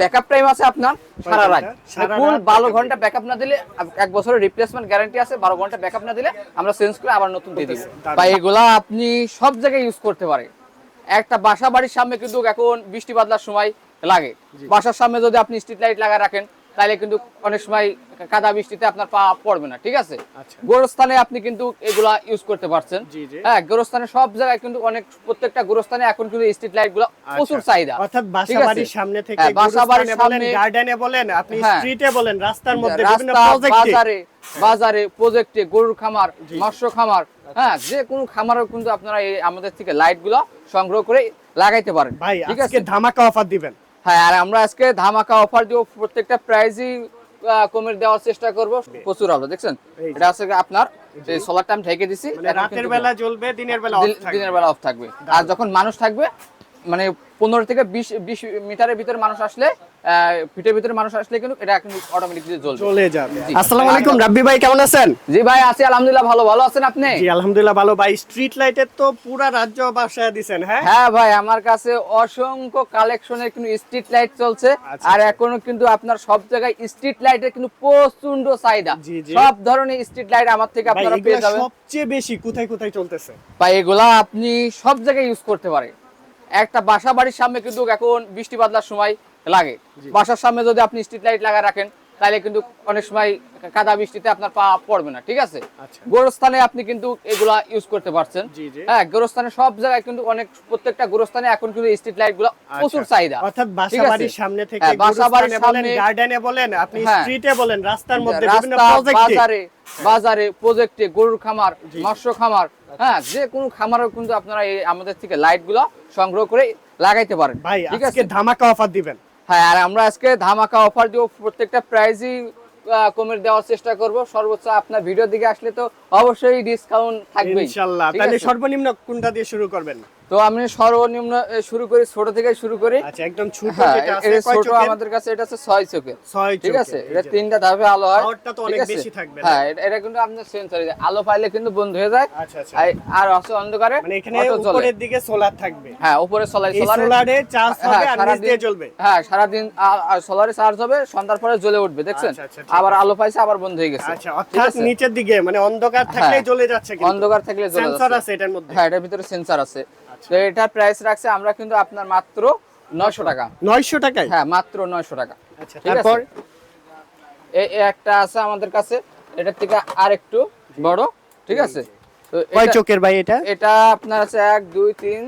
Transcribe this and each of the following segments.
Backup time আছে আপনার সারা রাত ফুল বারো ঘণ্টা ব্যাকআপ না দিলে এক বছরের রিপ্লেসমেন্ট গ্যারান্টি আছে বারো ঘণ্টা ব্যাকআপ না দিলে আমরা চেঞ্জ করে আবার নতুন দিয়ে দিব। বা এগুলা আপনি সব জায়গায় ইউজ করতে পারেন। একটা বাসা বাড়ির সামনে কিন্তু এখন বৃষ্টি বাদলার সময় লাগে। বাসার সামনে যদি আপনি স্ট্রিট লাইট লাগা রাখেন তাহলে কিন্তু অনেক সময় কাদা বৃষ্টিতে আপনার পা পড়বে না ঠিক আছে আচ্ছা। গোরস্থানে আপনি কিন্তু এগুলা ইউজ করতে পারছেন। হ্যাঁ গোরস্থানে সব জায়গায় কিন্তু অনেক প্রত্যেকটা গোরস্থানে এখন কিন্তু স্ট্রিট লাইটগুলো প্রচুর আচ্ছা। চাহিদা অর্থাৎ বাসা ঠিক আছে? বাড়ির সামনে থেকে হ্যাঁ, বাসা বাড়ির সামনে- গার্ডেনে বলেন আপনি হ্যাঁ। স্ট্রিটে বলেন রাস্তার মধ্যে বিভিন্ন প্রজেক্টে বাজারে বাজারে প্রজেক্টে গরুর খামার মৎস্য খামার হ্যাঁ যে কোনো খামারও কিন্তু আপনারা আমাদের থেকে লাইটগুলো সংগ্রহ করে লাগাইতে পারেন ভাই ঠিক আছে ধামাকা অফার দিবেন হ্যাঁ আর আমরা আজকে ধামাকা অফার দিব প্রত্যেকটা প্রাইজই কমে দেওয়ার চেষ্টা করব। প্রচুর আলো দেখছেন। এটা আছে আপনার এই সোলার টাইম ঢেকে দিছি মানে রাতের বেলা জ্বলবে দিনের বেলা দিন- অফ থাকবে। দিনের বেলা অফ থাকবে। আর যখন মানুষ থাকবে মানে পনেরো থেকে বিশ বিশ মিটারের ভিতরে মানুষ আসলে ফিটের ভিতরে মানুষ আসলে কিন্তু এটা কিন্তু অটোমেটিকলি জ্বলবে। চলে যাবে। আসসালামু আলাইকুম রাব্বি ভাই কেমন আছেন? জি ভাই আছি আলহামদুলিল্লাহ ভালো। ভালো আছেন আপনি? জি আলহামদুলিল্লাহ ভালো ভাই। স্ট্রিট লাইটের তো পুরা রাজ্য বাসায় দিছেন হ্যাঁ? হ্যাঁ ভাই আমার কাছে অসংখ্য কালেকশনের কিন্তু স্ট্রিট লাইট চলছে। আচ্ছা, আর আচ্ছা। এখনও কিন্তু আপনার সব জায়গায় স্ট্রিট লাইটের কিন্তু প্রচণ্ড চাহিদা। জি, জি। সব ধরনের স্ট্রিট লাইট আমার থেকে ভাই আপনারা পেয়ে যাবেন। সবচেয়ে বেশি কোথায় কোথায় চলতেছে? বা এগুলা আপনি সব জায়গায় ইউজ করতে পারেন। একটা বাসা বাড়ির সামনে কিন্তু এখন বৃষ্টি বাদলার সময় লাগে বাসার সামনে যদি আপনি স্ট্রিট লাইট লাগা রাখেন তাহলে কিন্তু অনেক সময় কাদা বৃষ্টিতে আপনার পা পড়বে না ঠিক আছে আচ্ছা। গোরস্থানে আপনি কিন্তু এগুলা ইউজ করতে পারছেন। হ্যাঁ গোরস্থানে সব জায়গায় কিন্তু অনেক প্রত্যেকটা গোরস্থানে এখন কিন্তু স্ট্রিট লাইটগুলো প্রচুর চাহিদা আচ্ছা। অর্থাৎ ঠিক বাসা বাড়ির সামনে থেকে হ্যাঁ, বাসা বাড়ির বলেন সামনে গার্ডেনে বলেন আপনি হ্যাঁ। স্ট্রিটে বলেন রাস্তার মধ্যে বিভিন্ন প্রজেক্টে বাজারে বাজারে প্রজেক্টে গরুর খামার মৎস্য খামার হ্যাঁ যে কোনো খামারও কিন্তু আপনারা এই আমাদের থেকে লাইটগুলো সংগ্রহ করে লাগাইতে পারেন। ভাই ঠিক আছে? ধামাকা অফার দিবেন। হ্যাঁ আর আমরা আজকে ধামাকা অফার দিব। প্রত্যেকটা প্রাইজই কমের দেওয়ার চেষ্টা করব। সর্বোচ্চ আপনার ভিডিও দিকে আসলে তো অবশ্যই ডিসকাউন্ট থাকবে ইনশাআল্লাহ তাহলে সর্বনিম্ন কোনটা দিয়ে শুরু করবেন? তো আমি সর্বনিম্ন শুরু করি ছোট থেকে শুরু করি। আচ্ছা একদম ছোট হ্যাঁ যেটা আছে ছোট আমাদের কাছে এটা আছে চোখের। ঠিক আছে? এটা তিনটা ধাপে আলো হয়। পাওয়ারটা তো ঠিক অনেক আছে? বেশি থাকবে হ্যাঁ এটা- কিন্তু আপনার সেন্সর আলো পাইলে কিন্তু বন্ধ হয়ে যায়। আচ্ছা, আচ্ছা। আর- আছে অন্ধকারে মানে এখানে উপরের দিকে সোলার থাকবে। হ্যাঁ উপরে সোলার সোলারে সোলারে চার্জ হবে আর নিচ দিয়ে জ্বলবে। হ্যাঁ সারাদিন সোলারে চার্জ হবে সন্ধ্যার পরে জ্বলে উঠবে দেখছেন? আবার আলো পাইছে আবার বন্ধ হয়ে গেছে। আচ্ছা অর্থাৎ নিচের দিকে মানে অন্ধকার হ্যাঁ। জ্বলে যাচ্ছে কিন্তু। অন্ধকার থাকলে জ্বলে সেন্সর যাচ্ছে। আছে এটার মধ্যে। হ্যাঁ এটার ভিতরে সেন্সর আছে। তো এটার প্রাইস রাখছে আমরা কিন্তু আপনার মাত্র নয়শো টাকা। 900 টাকায়? হ্যাঁ মাত্র নয়শো টাকা। আচ্ছা তারপর? এই একটা আছে আমাদের কাছে। এটার থেকে আরেকটু বড়। ঠিক আছে? তো কয় এটা- চোখের ভাই এটা? এটা আপনার আছে এক দুই তিন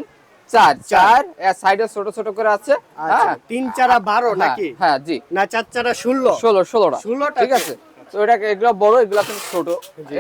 চার। চার। সাইডে ছোট ছোট করে আছে। আচ্ছা হ্যাঁ? তিন চারা বারো হ্যাঁ, নাকি? হ্যাঁ জি। না চার চারা ষোলো? ষোলো ষোলোটা। 16টা ঠিক আছে? তো এটা এগুলো বড় এগুলো কিন্তু ছোট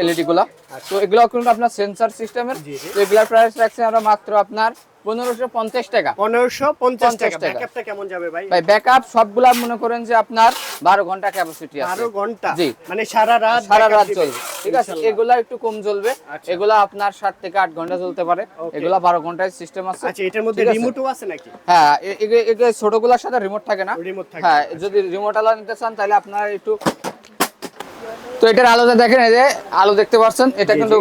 এলইডি গুলা। তো এগুলো কিন্তু আপনার সেন্সর সিস্টেমের। তো এগুলার প্রাইস আমরা মাত্র আপনার পনেরোশো পঞ্চাশ টাকা। পনেরোশো পঞ্চাশ টাকা। ব্যাকআপটা কেমন যাবে ভাই? ভাই ব্যাকআপ সবগুলা মনে করেন যে আপনার বারো ঘণ্টা ক্যাপাসিটি আছে। বারো ঘণ্টা? জি। মানে সারা রাত সারা রাত চলবে। ঠিক আছে? এগুলা একটু কম জ্বলবে। আচ্ছা। এগুলা আপনার সাত থেকে আট ঘণ্টা চলতে পারে। এগুলা বারো ঘন্টায় সিস্টেম আছে। আচ্ছা এটার মধ্যে রিমোটও আছে? নাকি? হ্যাঁ এ- এগে- এগে ছোটগুলার সাথে রিমোট থাকে না। রিমোট থাকে। হ্যাঁ যদি রিমোট আলো নিতে চান তাহলে আপনারা একটু এটার আলোটা দেখেন এই যে আলো দেখতে পাচ্ছেন এটা কিন্তু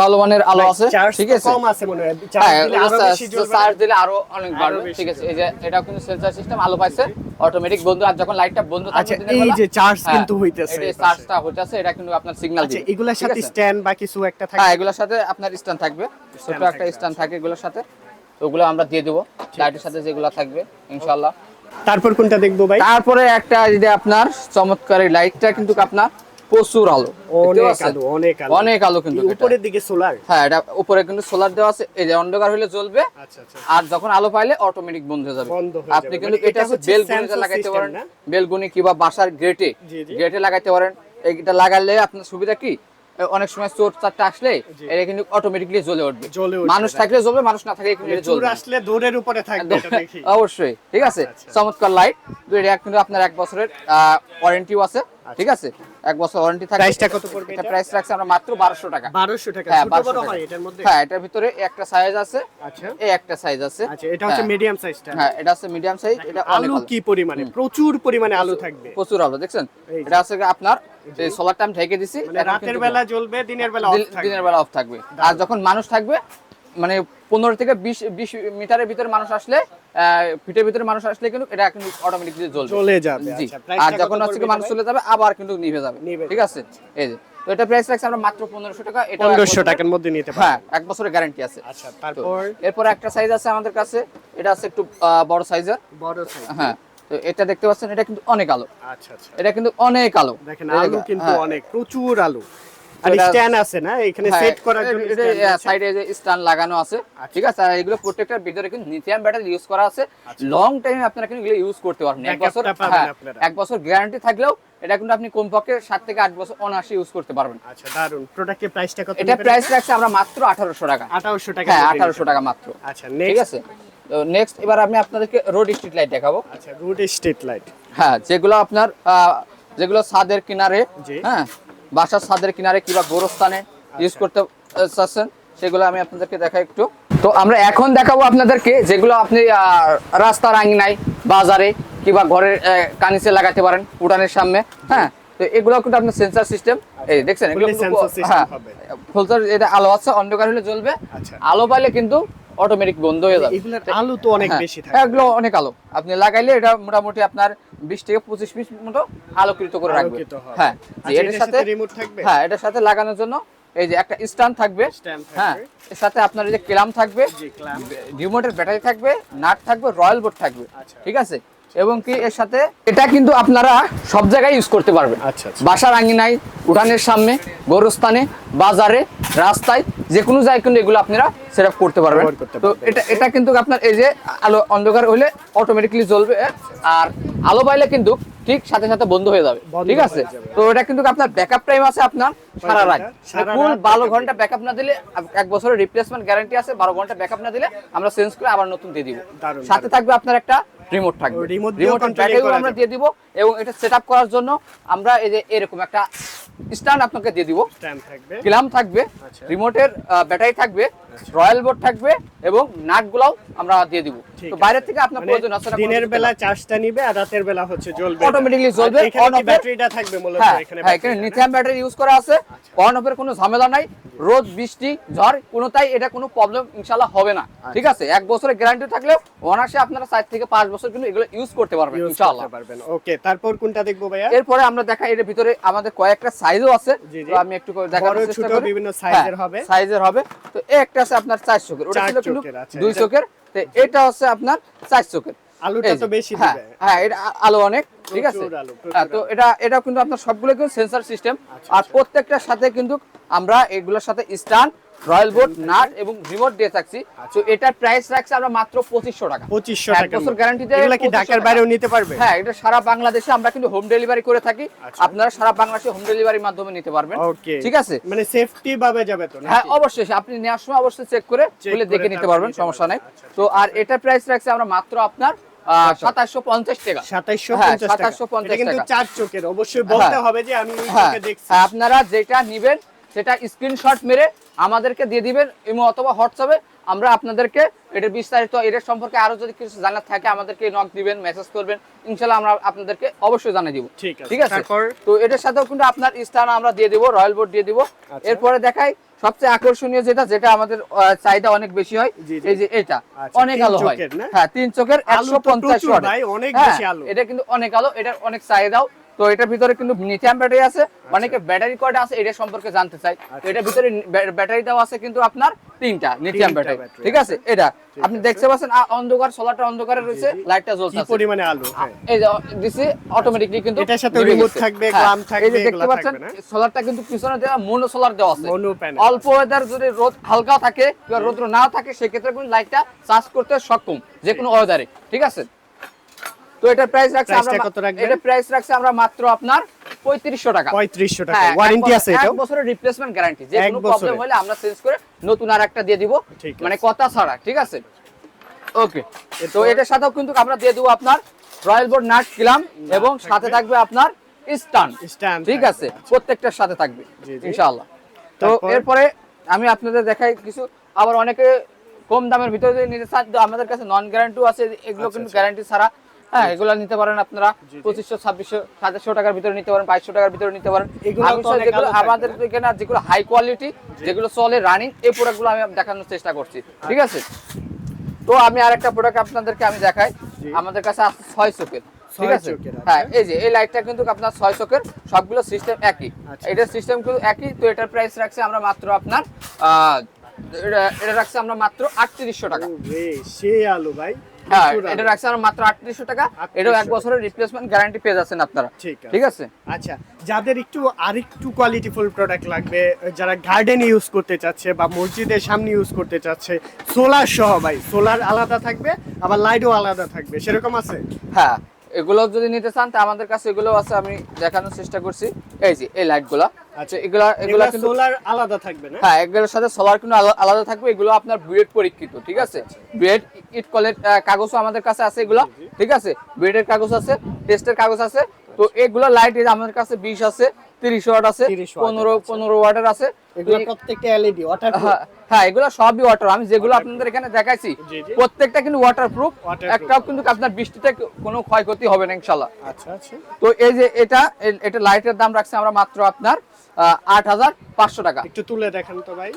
ভালো মানের আলো আছে ঠিক আছে? কম আছে মনে হয় চার্জ হ্যাঁ দিলে আরও চার্জ অনেক বাড়বে ঠিক আছে? এই যে এটা কিন্তু সেন্সর সিস্টেম আলো পাইছে অটোমেটিক বন্ধ আর যখন লাইটটা বন্ধ থাকবে আচ্ছা, এই যে charge হ্যাঁ, কিন্তু হইতেছে এই। চার্জটা হইতাছে এটা কিন্তু আপনার সিগন্যাল আচ্ছা এগুলোর সাথে স্ট্যান্ড বা কিছু একটা থাকে? হ্যাঁ এগুলোর সাথে আপনার স্ট্যান্ড থাকবে ছোট একটা স্ট্যান্ড থাকে এগুলোর সাথে ওগুলো আমরা দিয়ে দেবো লাইটের সাথে যেগুলো থাকবে ইনশাল্লাহ তারপর কোনটা দেখব ভাই? তারপরে একটা যদি আপনার চমৎকার লাইটটা কিন্তু আপনার প্রচুর আলো। অনেক আলো অনেক আলো। অনেক আলো কিন্তু উপরের দিকে সোলার হ্যাঁ এটা উপরে কিন্তু সোলার দেওয়া আছে। এই যে অন্ধকার হলে জ্বলবে। আচ্ছা আচ্ছা। আর যখন আলো পাইলে অটোমেটিক বন্ধ হয়ে যাবে। আপনি কিন্তু মানে এটা বেলগুনিতে লাগাইতে পারেন। না? বেলগুনি কিংবা বাসার গেটে। গেটে লাগাইতে পারেন। এটা লাগালে আপনার সুবিধা কি? অনেক সময় চোর চারটা আসলে এটা কিন্তু অটোমেটিকলি জ্বলে উঠবে। মানুষ থাকলে জ্বলবে মানুষ না থাকলে কিন্তু জ্বলবে আসলে দৌড়ের উপরে থাকবে অবশ্যই ঠিক আছে? আচ্ছা। চমৎকার লাইট এটা কিন্তু আপনার এক বছরের ওয়ারেন্টিও আছে ঠিক আছে? এক বছর ওয়ারেন্টি থাকে প্রাইসটা কত পড়বে এটা? প্রাইস রাখছে আমরা মাত্র বারোশো টাকা। বারোশো টাকা। হ্যাঁ ছোট বড় হয় এটার মধ্যে? হ্যাঁ এটার ভিতরে একটা সাইজ আছে। আচ্ছা। এই একটা সাইজ আছে। আচ্ছা এটা হচ্ছে হ্যাঁ। মিডিয়াম সাইজটা হ্যাঁ এটা আছে মিডিয়াম সাইজ এটা আলু কি পরিমাণে? প্রচুর পরিমাণে আলু থাকবে। প্রচুর আলো দেখছেন? এটা আছে আপনার এই সোলার টাইম ঢেকে দিছি। মানে রাতের বেলা জ্বলবে দিনের বেলা অফ থাকবে। দিনের বেলা অফ থাকবে। আর যখন মানুষ থাকবে মানে পনেরো থেকে বিশ বিশ মিটারের ভিতরে মানুষ আসলে ফিটের ভিতরে মানুষ আসলে কিন্তু এটা কিন্তু অটোমেটিকলি জ্বলবে। চলে যাবে জি। আচ্ছা আর যখন হচ্ছে মানুষ চলে যাবে আবার কিন্তু নিভে যাবে। ঠিক আছে? এই যে তো এটা প্রাইস রাখছি আমরা মাত্র টাকা এটা 1500 টাকার মধ্যে নিতে হ্যাঁ এক বছরের গ্যারান্টি আছে। আচ্ছা তারপর? এরপর একটা সাইজ আছে আমাদের কাছে এটা আছে একটু বড় সাইজের বড় সাইজ হ্যাঁ তো এটা দেখতে পাচ্ছেন এটা কিন্তু অনেক আলো। আচ্ছা আচ্ছা। এটা কিন্তু অনেক আলো। দেখেন আলু কিন্তু হ্যাঁ, অনেক প্রচুর আলু। আর স্ট্যান্ড আছে না? এখানে সেট করার জন্য এটা stand আছে। সাইডে যে স্ট্যান্ড লাগানো আছে আচ্ছা। ঠিক আছে? আর এগুলো প্রত্যেকটার ভিতরে কিন্তু লিথিয়াম ব্যাটারি ইউজ করা আছে। লং টাইম আপনারা কিন্তু এগুলো ইউজ করতে পারবেন। এক বছর Backupটা পাবেন আপনারা। এক বছর গ্যারান্টি থাকলেও এটা কিন্তু আপনি কমপক্ষে সাত থেকে আট বছর অনায়াসে ইউজ করতে পারবেন। আচ্ছা দারুণ প্রোডাক্টের প্রাইসটা কত এটা প্রাইস রাখছে আমরা মাত্র আঠারোশো টাকা। 1800 টাকা হ্যাঁ আঠারোশো টাকা মাত্র। আচ্ছা ঠিক আছে? তো নেক্সট এবার আমি আপনাদেরকে রোড স্ট্রিট লাইট দেখাবো। আচ্ছা রুট স্ট্রিট লাইট হ্যাঁ যেগুলো আপনার যেগুলো ছাদের কিনারে হ্যাঁ বাসার ছাদের কিনারে কিংবা গোরস্থানে ইউজ। করতে চাচ্ছেন সেগুলো আমি আপনাদেরকে দেখাই একটু। তো আমরা এখন দেখাবো আপনাদেরকে যেগুলো আপনি রাস্তার আঙিনায় বাজারে কিংবা ঘরের কানিসে লাগাতে পারেন উঠানের সামনে হ্যাঁ? তো এগুলো কিন্তু আপনার সেন্সার সিস্টেম এই দেখছেন এগুলো হ্যাঁ। এটা আলো আছে অন্ধকার হলে জ্বলবে। আচ্ছা। আলো পাইলে কিন্তু অটোমেটিক বন্ধ হয়ে যাবে। আলু তো অনেক হ্যাঁ, বেশি থাকে। এগুলো অনেক আলো। আপনি লাগাইলে এটা মোটামুটি আপনার বিশ থেকে পঁচিশ পিস মতো আলোকৃত করে রাখবে। হ্যাঁ আচ্ছা, এটার সাথে সাথে রিমোট থাকবে? হ্যাঁ এটার সাথে লাগানোর জন্য এই যে একটা স্ট্যান্ড থাকবে। হ্যাঁ এর সাথে আপনার এই যে ক্লাম থাকবে রিমোটের ব্যাটারি থাকবে নাট থাকবে রয়্যাল বোর্ড থাকবে। আচ্ছা। ঠিক আছে? এবং কি এর সাথে এটা কিন্তু আপনারা সব জায়গায় ইউজ করতে পারবেন। আচ্ছা বাসার আঙ্গিনায় উঠানের সামনে গোরস্থানে বাজারে রাস্তায় যে কোনো জায়গায় কিন্তু এগুলো আপনারা সেট করতে পারবেন। তো এটা এটা কিন্তু আপনার এই যে আলো অন্ধকার হলে অটোমেটিকলি জ্বলবে আর আলো পাইলে কিন্তু ঠিক সাথে সাথে বন্ধ হয়ে যাবে। ঠিক আছে? তো এটা কিন্তু আপনার ব্যাকআপ টাইম আছে আপনার সারা রাত। ফুল রাত বারো ঘণ্টা ব্যাকআপ না দিলে এক বছরের রিপ্লেসমেন্ট গ্যারান্টি আছে বারো ঘণ্টা ব্যাকআপ না দিলে আমরা চেঞ্জ করে আবার নতুন দিয়ে দিব। সাথে থাকবে আপনার একটা রিমোট থাকবে। ব্যাটারিও করা আমরা দিয়ে দিব এবং এটা সেট করার জন্য আমরা এই যে এরকম একটা স্ট্যান্ড আপনাকে দিয়ে দিব। স্ট্যান্ড থাকবে। ক্লাম থাকবে আচ্ছা। রিমোটের ব্যাটারি থাকবে রয়্যাল বোর্ড থাকবে এবং নাটগুলাও আমরা দিয়ে দিব। তো বাইরে থেকে আপনার মানে প্রয়োজন আছে না দিনের বেলা চার্জটা নিবে আর রাতের বেলা হচ্ছে জ্বলবে। জ্বলবে, off এ- ব্যাটারিটা থাকবে মূলত হ্যাঁ এখানে হ্যাঁ এখানে? লিথিয়াম ব্যাটারি ইউজ করা আছে। অন অফের কোনো ঝামেলা নাই। রোদ বৃষ্টি ঝড় কোনোটাই এটা কোনো প্রবলেম ইনশাল্লাহ হবে না। আচ্ছা। ঠিক আছে? এক বছরের গ্যারান্টি থাকলেও অনার্সে আপনারা থেকে পাঁচ বছর কিন্তু এগুলো ইউজ করতে পারবেন ইনশাআল্লাহ। পারবেন। ওকে তারপর কোনটা দেখব ভাইয়া? এরপরে আমরা দেখা এর ভিতরে আমাদের কয়েকটা সাইজও আছে। তো আমি একটু দেখানোর চেষ্টা করি। বিভিন্ন size-এর হ্যাঁ, হবে। সাইজের হবে। তো একটা আছে আপনার চার চোখের। ওটা ছিল কিন্তু আচ্ছা, দুই চোখের। তো এটা হচ্ছে আপনার চার চোখের। আলুটা তো বেশি হ্যাঁ দিবে। হ্যাঁ এটা আলো অনেক ঠিক আছে? হ্যাঁ, তো এটা এটা কিন্তু আপনার সবগুলো কিন্তু সেন্সর সিস্টেম আচ্ছা, আর আচ্ছা। প্রত্যেকটার সাথে কিন্তু আমরা এগুলোর সাথে স্ট্যান্ড রয়্যাল বোর্ড নাট এবং রিমোট দিয়ে থাকছি। তো এটার প্রাইস রাখছে আমরা মাত্র পঁচিশশো টাকা। পঁচিশশো টাকা বছর guarantee দেয়, এগুলা কি ঢাকার বাইরেও নিতে পারবে? হ্যাঁ এটা সারা বাংলাদেশে আমরা কিন্তু হোম ডেলিভারি করে থাকি। আচ্ছা। আপনারা সারা বাংলাদেশে হোম ডেলিভারির মাধ্যমে নিতে পারবেন। ওকে ঠিক আছে? মানে সেফটি ভাবে যাবে তো হ্যাঁ অবশ্যই। আপনি নেওয়ার সময় অবশ্যই চেক করে করে দেখে নিতে পারবেন সমস্যা নাই। আচ্ছা, তো আর এটা প্রাইস রাখছে আমরা মাত্র আপনার সাতাশশো পঞ্চাশ টাকা। 2750 হ্যাঁ, টাকা। কিন্তু। চার চোখের। অবশ্যই বলতে হ্যাঁ। হবে যে আমি হ্যাঁ, আপনারা যেটা নেবেন সেটা স্ক্রিনশট মেরে আমাদেরকে দিয়ে দিবেন ইমো অথবা হোয়াটসঅ্যাপে। আমরা আপনাদেরকে এটা বিস্তারিত এটার সম্পর্কে আরও যদি কিছু জানার থাকে আমাদেরকে নক দিবেন মেসেজ করবেন ইনশাল্লাহ আমরা আপনাদেরকে অবশ্যই জানিয়ে দিব। ঠিক আছে তো এটার সাথেও কিন্তু আপনার স্থান আমরা দিয়ে দিব রয়্যাল বোর্ড দিয়ে দিব। আচ্ছা। এরপরে দেখাই সবচেয়ে আকর্ষণীয় যেটা যেটা আমাদের চাহিদা অনেক বেশি হয়। এই যে এটা। আচ্ছা, অনেক আলো হয়। হ্যাঁ তিন চোখের একশো পঞ্চাশ আলো। এটা কিন্তু অনেক আলো এটার অনেক চাহিদাও। তো এটার ভিতরে কিন্তু লিথিয়াম ব্যাটারি আছে অনেকে ব্যাটারি কয়টা আছে এটা সম্পর্কে জানতে চাই। তো এটার ভিতরে ব্য- ব্যাটারি দেওয়া আছে কিন্তু আপনার তিনটা লিথিয়াম ব্যাটারি ঠিক আছে? এটা আপনি দেখতে পাচ্ছেন অন্ধকার সোলারটা অন্ধকারে রয়েছে লাইটটা জ্বলছে পরিমাণে আলো? এই যে দিছি অটোমেটিকলি কিন্তু এটার সাথে গেছে। থাকবে, হ্যাঁ, থাকবে, এই যে দেখতে পাচ্ছেন সোলারটা কিন্তু পিছনে দেওয়া মোনো সোলার দেওয়া আছে। মনো প্যানেল অল্প ওয়েদার যদি রোদ হালকা থাকে বা রোদ না থাকে সেক্ষেত্রে কিন্তু লাইটটা চার্জ করতে সক্ষম যে কোনো ওয়েদারে ঠিক আছে? তো এটার প্রাইস রাখছে আমরা কত রাখবেন? এটা প্রাইস রাখছে আমরা মাত্র আপনার পঁয়ত্রিশশো টাকা। পঁয়ত্রিশশো টাকা। হ্যাঁ, ওয়ারেন্টি আছে বছর- এটাও? এক বছরের রিপ্লেসমেন্ট গ্যারান্টি যে কোনো প্রবলেম হলে আমরা চেঞ্জ করে নতুন আর একটা দিয়ে দিব। মানে কথা ছাড়া ঠিক আছে? ওকে তো? এটার সাথেও কিন্তু আমরা দিয়ে দেবো আপনার রয়্যাল বোর্ড নাট কিলাম এবং সাথে থাকবে আপনার স্টান ঠিক আছে? প্রত্যেকটার সাথে থাকবে। ইনশাআল্লাহ। তো এরপরে আমি আপনাদের দেখাই কিছু। আবার অনেকে কম দামের ভিতরে যদি নিতে চান আমাদের কাছে নন গ্যারান্টি আছে এগুলো আচ্ছা, কিন্তু আচ্ছা। গ্যারান্টি ছাড়া হ্যাঁ এগুলো নিতে পারেন আপনারা পঁচিশশো ছাব্বিশশো সাতাশশো টাকার ভিতরে নিতে পারেন বাইশশো টাকার ভিতরে নিতে পারেন। যেগুলো আমাদের এখানে যেগুলো হাই কোয়ালিটি যেগুলো চলে রানিং এই প্রোডাক্টগুলো আমি দেখানোর চেষ্টা করছি। ঠিক আছে? তো আমি আরেকটা প্রোডাক্ট আপনাদেরকে আমি দেখাই। আমাদের কাছে আছে ছয় চোখের। ঠিক আছে? আচ্ছা। হ্যাঁ এই যে এই লাইটটা কিন্তু আপনার ছয় চোখের সবগুলো সিস্টেম একই। আচ্ছা। এটার সিস্টেম কিন্তু একই তো এটার প্রাইস রাখছি আমরা মাত্র আপনার আহ, এটা- রাখছে আমরা মাত্র আটত্রিশশো টাকা। সে আলো ভাই। হ্যাঁ এটা রাখছেন মাত্র আটত্রিশশো টাকা। এটাও এক বছরের রিপ্লেসমেন্ট গ্যারান্টি পেয়ে যাচ্ছেন আপনারা। ঠিক আছে। ঠিক আছে? আচ্ছা যাদের একটু আরেকটু কোয়ালিটিফুল প্রোডাক্ট লাগবে যারা গার্ডেন ইউজ করতে চাচ্ছে বা মসজিদের সামনে ইউজ করতে চাচ্ছে সোলার সহ ভাই সোলার আলাদা থাকবে আবার লাইটও আলাদা থাকবে সেরকম আছে? হ্যাঁ এগুলো যদি নিতে চান তা আমাদের কাছে এগুলো আছে আমি দেখানোর চেষ্টা করছি। এই যে এই লাইটগুলো আচ্ছা এগুলা এগুলা কিন্তু সোলার আলাদা থাকবে না? হ্যাঁ এগুলোর সাথে সোলার কিন্তু আলাদা থাকবে এগুলো আপনার বুয়েট পরীক্ষিত ঠিক আছে? বুয়েট ইট কলের কাগজও আমাদের কাছে আছে এগুলো ঠিক আছে? বুয়েটের কাগজ আছে টেস্টের কাগজ আছে তো এগুলো লাইট আমাদের কাছে বিশ আছে তিরিশ ওয়াট আছে পনেরো পনেরো ওয়াটের আছে। প্রত্যেকটা এলইডি ওয়াটার হ্যাঁ, হ্যাঁ এগুলো সবই ওয়াটার আমি যেগুলো আপনাদের এখানে দেখাইছি। প্রত্যেকটা কিন্তু ওয়াটার প্রুফ। একটাও কিন্তু আপনার বৃষ্টিতে কোনো ক্ষয়ক্ষতি হবে না ইনশাল্লাহ আচ্ছা আচ্ছা। তো এই যে এটা এটা লাইটের দাম রাখছে আমরা মাত্র আপনার আট হাজার পাঁচশো টাকা। একটু তুলে দেখান তো ভাই।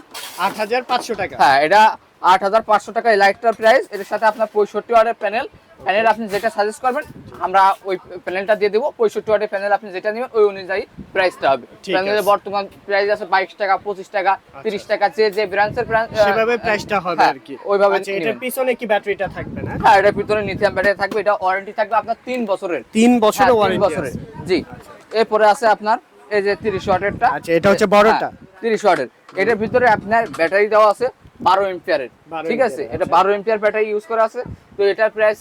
আট হাজার পাঁচশো টাকা। হ্যাঁ এটা আট হাজার পাঁচশো টাকা এই লাইটটার প্রাইস এর সাথে আপনার পঁয়ষট্টি ওয়াটের প্যানেল প্যানেল আপনি যেটা সাজেস্ট করবেন আমরা ওই প্যানেলটা দিয়ে দেবো। পঁয়ষট্টি ওয়াটের প্যানেল আপনি যেটা নেবেন ওই অনুযায়ী প্রাইসটা হবে। প্যানেলের বর্তমান প্রাইস আছে বাইশ টাকা পঁচিশ টাকা তিরিশ টাকা যে যে ব্রাঞ্চের সেভাবে প্রাইসটা হবে আর কি। ওইভাবে আচ্ছা এটার পিছনে কি ব্যাটারিটা থাকবে না? হ্যাঁ ভিতরে লিথিয়াম ব্যাটারি থাকবে। এটা ওয়ারেন্টি থাকবে আপনার তিন বছরের। তিন বছরের হ্যাঁ, ওয়ারেন্টি বছরের। জি। এরপরে আছে আপনার এই যে তিরিশ ওয়াটেরটা। আচ্ছা, এটা হচ্ছে বড়টা? তিরিশ ওয়াটের। এটার ভিতরে আপনার ব্যাটারি দেওয়া আছে। বারো এম্পিয়ারের ঠিক আছে? এটা আচ্ছা। বারো এম্পিয়ার ব্যাটারি ইউজ করা আছে। তো এটার প্রাইস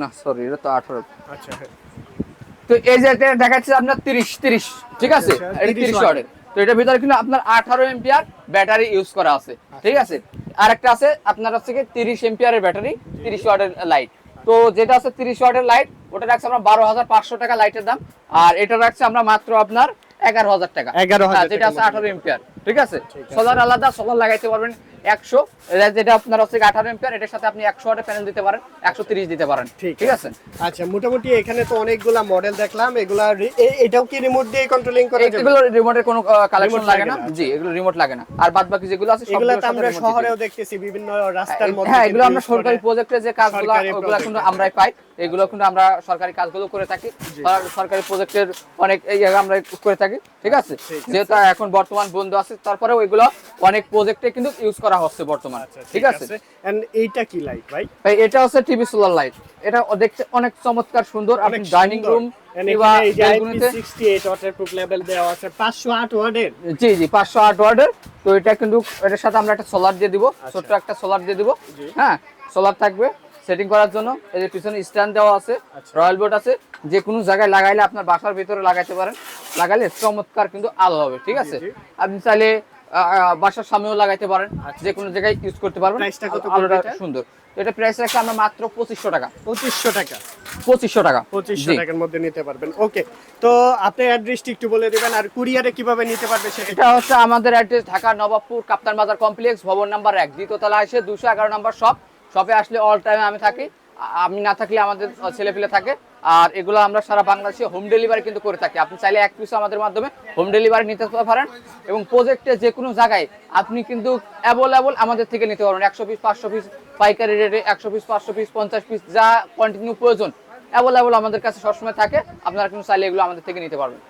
না সরি এটা তো আঠারো। আচ্ছা। তো এই যে দেখাচ্ছে আপনার তিরিশ তিরিশ। ঠিক আছে? আচ্ছা, এটা তিরিশ ওয়াটের তো এটার ভিতরে কিন্তু আপনার আঠারো এম্পিয়ার ব্যাটারি ইউজ করা আছে। ঠিক আছে? আরেকটা আছে আপনার হচ্ছে কি তিরিশ এম্পিয়ারের ব্যাটারি তিরিশ ওয়াটের লাইট তো যেটা আছে তিরিশ ওয়াটের লাইট ওটা রাখছে আমরা বারো হাজার পাঁচশো টাকা লাইটের দাম। আর এটা রাখছে আমরা মাত্র আপনার এগারো হাজার টাকা। 11,000 হ্যাঁ, যেটা আছে আঠারো এম্পিয়ার ঠিক আছে? সোলার আলাদা সোলার লাগাইতে পারবেন একশো। যেটা আপনার হচ্ছে আঠারো এম্পিয়ার এটার সাথে আপনি একশো ওয়াটের প্যানেল দিতে পারেন একশো তিরিশ দিতে পারেন। ঠিক আছে। আচ্ছা মোটামুটি এখানে তো অনেকগুলা মডেল দেখলাম এগুলা এটাও কি রিমোট দিয়ে কন্ট্রোলিং করা যাবে? এগুলো রিমোটের কোনো কালেকশন লাগে না? জি এগুলো রিমোট লাগে না। আর বাদ বাকি যেগুলো আছে সবগুলোর তো আমরা শহরেও দেখতেছি বিভিন্ন রাস্তার মধ্যে হ্যাঁ এগুলো আমরা সরকারি প্রজেক্টে যে কাজগুলো ওগুলো কিন্তু আমরাই পাই। এগুলো কিন্তু আমরা সরকারি কাজগুলো করে থাকি সরকারি প্রজেক্টের অনেক আমরা করে থাকি ঠিক আছে? যেহেতু এখন বর্তমান বন্ধ আছে তারপরেও এগুলো অনেক প্রজেক্টে কিন্তু ইউজ করা হচ্ছে বর্তমান আচ্ছা, ঠিক আছে? এন্ড এইটা কি লাইট ভাই? ভাই এটা হচ্ছে টিভি সোলার লাইট এটা দেখতে অনেক চমৎকার সুন্দর। আপনি ডাইনিং রুম And কিংবা এখানে এই যে ব্যালকনিতে IP68 ওয়াটারপ্রুফ লেভেল দেওয়া আছে 508 ওয়াটের জি জি পাঁচশো আট ওয়ার্ডের। তো এটা কিন্তু এটার সাথে আমরা একটা সোলার দিয়ে দিব ছোট্ট একটা সোলার দিয়ে দিব। হ্যাঁ সোলার থাকবে। সেটিং করার জন্য এই যে পিছনে স্ট্যান্ড দেওয়া আছে আচ্ছা। রয়্যাল বোর্ড আছে যে কোনো জায়গায় লাগাইলে আপনার বাসার ভিতরে লাগাইতে পারেন। লাগাইলে চমৎকার কিন্তু আলো হবে ঠিক আছে? আপনি চাইলে বাসার সামনেও লাগাইতে পারেন আচ্ছা। যে কোনো জায়গায় ইউজ করতে পারবেন। আলোটা সুন্দর। এটা প্রাইস রাখছে আমরা মাত্র পঁচিশশো টাকা। 2500 টাকা। পঁচিশশো টাকা। 2500 টাকার মধ্যে নিতে পারবেন। ওকে তো আপনি অ্যাড্রেসটি একটু বলে দিবেন আর কুরিয়ারে কীভাবে নিতে পারবে সেটা হচ্ছে আমাদের অ্যাড্রেস ঢাকা নবাবপুর কাপ্তান বাজার কমপ্লেক্স ভবন নাম্বার এক দ্বিতীয়তলা এসে দুশো এগারো নাম্বার শপ শপে আসলে অল টাইম আমি থাকি। আমি না থাকলে আমাদের ছেলে পেলে থাকে। আর এগুলো আমরা সারা বাংলাদেশে হোম ডেলিভারি কিন্তু করে থাকি। আপনি চাইলে এক পিস আমাদের মাধ্যমে হোম ডেলিভারি নিতে পারেন এবং প্রজেক্টে যে কোনো জায়গায় আপনি কিন্তু অ্যাভেলেবল আমাদের থেকে নিতে পারবেন। একশো পিস পাঁচশো পিস পাইকারি রেটে একশো পিস পাঁচশো পিস পঞ্চাশ পিস যা কন্টিনিউ প্রয়োজন অ্যাভেলেবল আমাদের কাছে সবসময় থাকে। আপনারা কিন্তু চাইলে এগুলো আমাদের থেকে নিতে পারবেন।